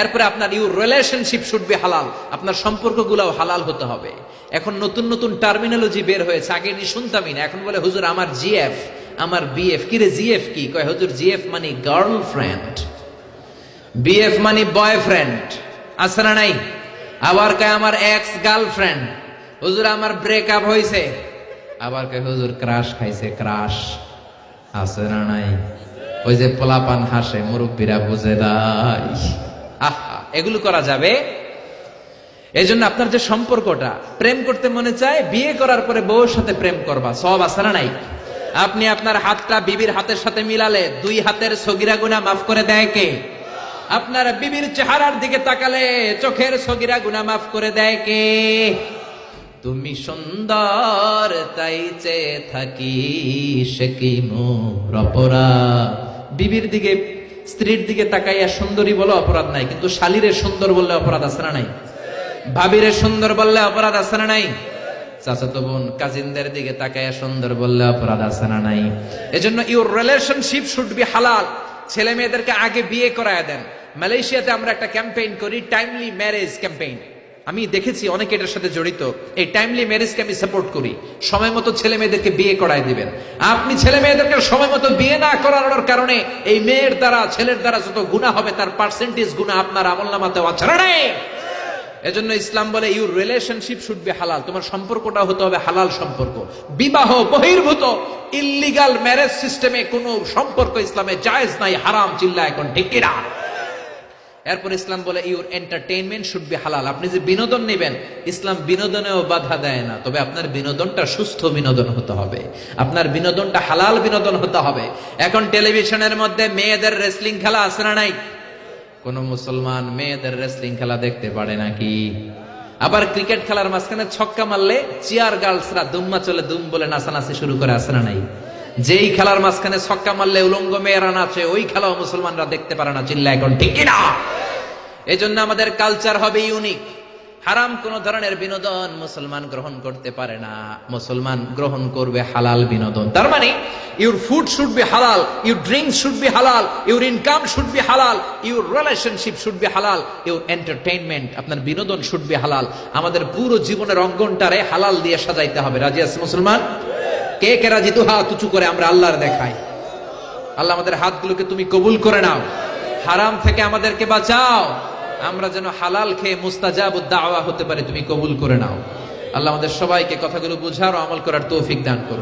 এরপরে আপনার you relationship should be হালাল আপনার সম্পর্কগুলোও হালাল হতে হবে। এখন নতুন নতুন টার্মিনোলজি বের হয়েছে। আগে নি শুনতামই না। এখন বলে, হুজুর, আমার জিএফ আমার বিএফ কি রে জিএফ কি? কয়, হুজুর জিএফ মানে গার্লফ্রেন্ড বিএফ মানে বয়ফ্রেন্ড আছে না নাই? আবার কয়, আমার এক্স গার্লফ্রেন্ড হুজুর, আমার ব্রেকআপ হয়েছে আবার কয়, হুজুর ক্রাশ খাইছে ক্রাশ আছে না নাই? ওই যে পোলাপান হাসে, মুরব্বীরা বুঝে নাই। আহা, এগুলো করা যাবে? এই জন্য আপনার যে সম্পর্কটা, প্রেম করতে মনে চায়, বিয়ে করার পরে বউর সাথে প্রেম করবা। সব না নাই? আপনি আপনার হাতটা বিবির হাতের সাথে মিলালে দুই হাতের সগিরা গুণা মাফ করে দেয় কে? আপনার বিবির চেহারার দিকে তাকালে চোখের সগিরা গুণা মাফ করে দেয় কে? তুমি সুন্দর, তাই চেয়ে থাকি সে কি মোর অপরাধ? বিবির দিকে স্ত্রীর দিকে তাকাইয়া সুন্দরী বলে অপরাধ নাই, কিন্তু শালিরে সুন্দর বললে অপরাধ আছে না নাই? ভাবিরে সুন্দর বললে অপরাধ আছে না নাই? চাচাতো বোন, কাজিনদের দিকে তাকাইয়া সুন্দর বললে অপরাধ আছে না নাই? এজন্য ইউর রিলেশনশিপ শুড বি হালাল ছেলে মেয়েদেরকে আগে বিয়ে করায় দেন। মালয়েশিয়াতে আমরা একটা ক্যাম্পেইন করি টাইমলি ম্যারেজ ক্যাম্পেইন আমি দেখেছি অনেকে এটার সাথে জড়িত। এই টাইমলি ম্যারেজকে আমি সাপোর্ট করি। সময় মতো ছেলে মেয়েদেরকে বিয়ে করায় দিবেন। আপনি ছেলে মেয়েদেরকে সময় মতো বিয়ে না করানোর কারণে এই মেয়ের দ্বারা, ছেলের দ্বারা যত গুণা হবে, তার পার্সেন্টেজ গুণা আপনার আমল নামাতে আছে না এজন্য ইসলাম বলে ইউর রিলেশনশিপ শুড বি হালাল তোমার সম্পর্কটা হতে হবে হালাল সম্পর্ক। বিবাহ বহির্ভূত। ইল্লিগাল ম্যারেজ সিস্টেমে কোনো সম্পর্ক ইসলামে জায়েজ নাই, হারাম চিল্লা এখন ঢেকিরা এরপর ইসলাম বলে ইউর এন্টারটেইনমেন্ট শুড বি হালাল আপনি যে বিনোদন নেবেন, ইসলাম বিনোদনেও বাধা দেয় না। তবে আপনার বিনোদনটা সুস্থ বিনোদন হতে হবে। আপনার বিনোদনটা হালাল বিনোদন হতে হবে। এখন টেলিভিশনের মধ্যে মেয়েদের রেসলিং খেলা আছে না নাই? কোন মুসলমান মেয়েদের রেসলিং খেলা দেখতে পারে নাকি? আবার ক্রিকেট খেলার মাঝখানে ছক্কা মারলে চিয়ার গার্লসরা দুম্মা চলে দুম বলে নাচানাচি শুরু করে আসে না নাই? যেই খেলার মাঝখানে ছক্কা মারলে উলঙ্গ মেয়েরা নাচে ওই খেলাও মুসলমানরা দেখতে পারে না, চিল্লা এখন, ঠিক না? এই জন্য আমাদের কালচার হবে ইউনিক হারাম কোন ধরনের বিনোদন মুসলমান গ্রহণ করতে পারে না। মুসলমান গ্রহণ করবে হালাল বিনোদন। তার মানে your food should be halal your drink should be halal your income should be halal your relationship should be halal your entertainment আপনার বিনোদন শুড বি হালাল আমাদের পুরো জীবনের অঙ্গনটারে হালাল দিয়ে সাজাইতে হবে। রাজি আছে মুসলমান? কে কে রাজি? তো হাত উঁচু করে আমরা আল্লাহর দেখাই। আল্লাহ আমাদের হাতগুলোকে তুমি কবুল করে নাও। হারাম থেকে আমাদেরকে বাঁচাও। আমরা যেন হালাল খেয়ে মুস্তাজাব দাওয়া হতে পারে, তুমি কবুল করে নাও। আল্লাহ আমাদের সবাইকে কথাগুলো বুঝার আমল করার তৌফিক দান করো